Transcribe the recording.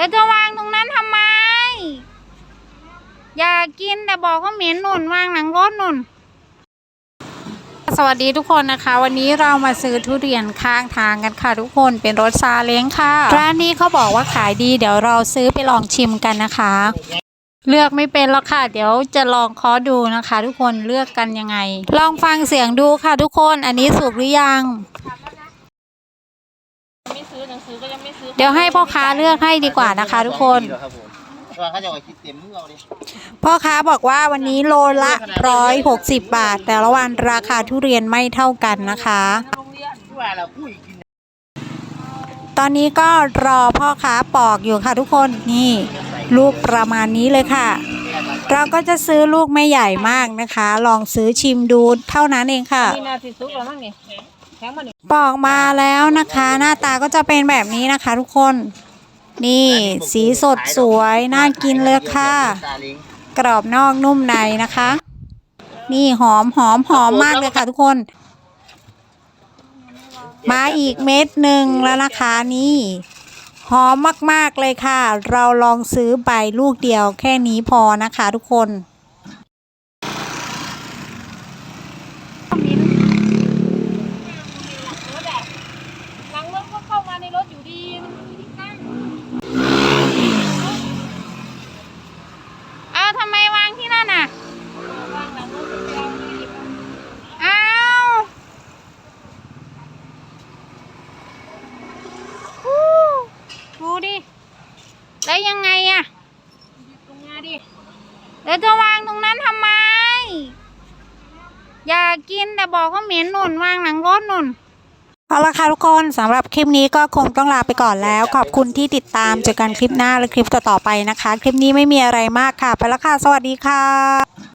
แล้วจะวางตรงนั้นทำไม อย่ากินแต่บอกเขาเหม็นหนุนวางหลังรถนุนสวัสดีทุกคนนะคะ วันนี้เรามาซื้อทุเรียนข้างทางกันค่ะ ทุกคนเป็นรถซาเล้งค่ะ ร้านนี้เขาบอกว่าขายดีเดี๋ยวเราซื้อไปลองชิมกันนะคะ เลือกไม่เป็นแล้วค่ะ เดี๋ยวจะลองเคอดูนะคะ ทุกคนเลือกกันยังไง ลองฟังเสียงดูค่ะทุกคนอันนี้สุกหรือยัง ซื้อหนังสือก็ยังไม่ซื้อเดี๋ยวให้พ่อค้าเลือกให้ดีกว่านะคะ ทุกคนครับผมว่าเขาจะเอาคิดเต็มมือเอาดิพ่อค้าบอกว่าวันนี้โลละร้อยหกสิบบาท แต่ละวันราคาทุเรียนไม่เท่ากันนะคะ โรงเรียนว่าเราคุยกินตอนนี้ก็รอพ่อค้าปอกอยู่ค่ะทุกคนนี่ ลูกประมาณนี้เลยค่ะ เราก็จะซื้อลูกไม่ใหญ่มากนะคะ ลองซื้อชิมดูเท่านั้นเองค่ะ นี่นาสิซุกแล้วมั้งนี่แข็งมานี่ปอกมาแล้วนะคะ หน้าตาก็จะเป็นแบบนี้นะคะ ทุกคน นี่สีสดสวยน่ากินเลยค่ะซาเล้งกรอบนอกนุ่มในนะคะ นี่หอมหอมหอมมากเลยค่ะ ทุกคน มาอีกเม็ดหนึ่งแล้วนะคะนี่ หอมมาก ๆ เลยค่ะ เราลองซื้อใบลูกเดียวแค่นี้พอนะคะทุกคน หลังรถก็เข้ามาในรถอยู่ดีมันไม่ได้กั้น เอาทำไมวางที่นั่นน่ะ วางหลังรถไปเอาเลย เอาฮู้ดูดิ แล้วยังไงอะตรงมาดิแล้วจะวางตรงนั้นทำไม อย่ากินแต่บอกเขาเหม็นหนุนวางหลังรถหนุนเอาละค่ะทุกคนสำหรับคลิปนี้ก็คงต้องลาไปก่อนแล้ว ขอบคุณที่ติดตามเจอกันคลิปหน้าและคลิปต่อๆไปนะคะ คลิปนี้ไม่มีอะไรมากค่ะ ไปแล้วค่ะ สวัสดีค่ะ